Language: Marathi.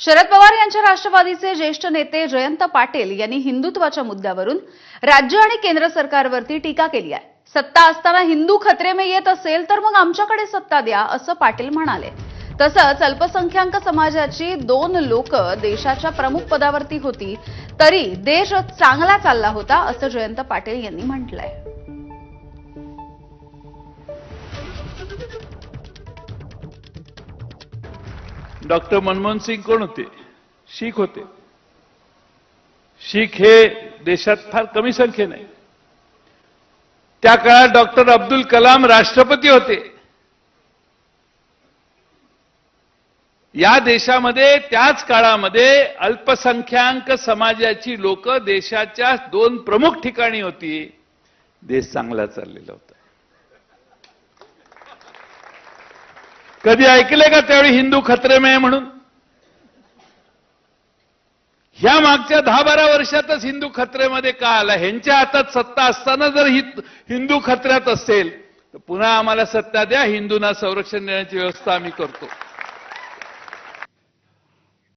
शरद पवार यांच्या राष्ट्रवादीचे ज्येष्ठ नेते जयंत पाटील यांनी हिंदुत्वाच्या मुद्द्यावरून राज्य आणि केंद्र सरकारवरती टीका केली आहे. सत्ता असताना हिंदू खतरे में येत असेल तर मग आमच्याकडे सत्ता द्या असं पाटील म्हणाले. तसंच अल्पसंख्याक समाजाची दोन लोक देशाच्या प्रमुख पदावरती होती तरी देश चांगला चालला होता असं जयंत पाटील यांनी म्हटलंय. डॉक्टर मनमोहन सिंग कोण होते? शीख होते. शीख हे देशात फार कमी संख्येने त्या काळात डॉक्टर अब्दुल कलाम राष्ट्रपती होते. या देशामध्ये त्याच काळामध्ये अल्पसंख्याक समाजाची लोक देशाच्या दोन प्रमुख ठिकाणी होती. देश चांगला चाललेला होता. कधी ऐकले का त्यावेळी हिंदू खतरे मे म्हणून? ह्या मागच्या दहा बारा वर्षातच हिंदू खत्रेमध्ये का आला? ह्यांच्या हातात सत्ता असताना जर ही हिंदू खत्र्यात असेल तर पुन्हा आम्हाला सत्ता द्या हिंदूंना संरक्षण देण्याची व्यवस्था आम्ही करतो.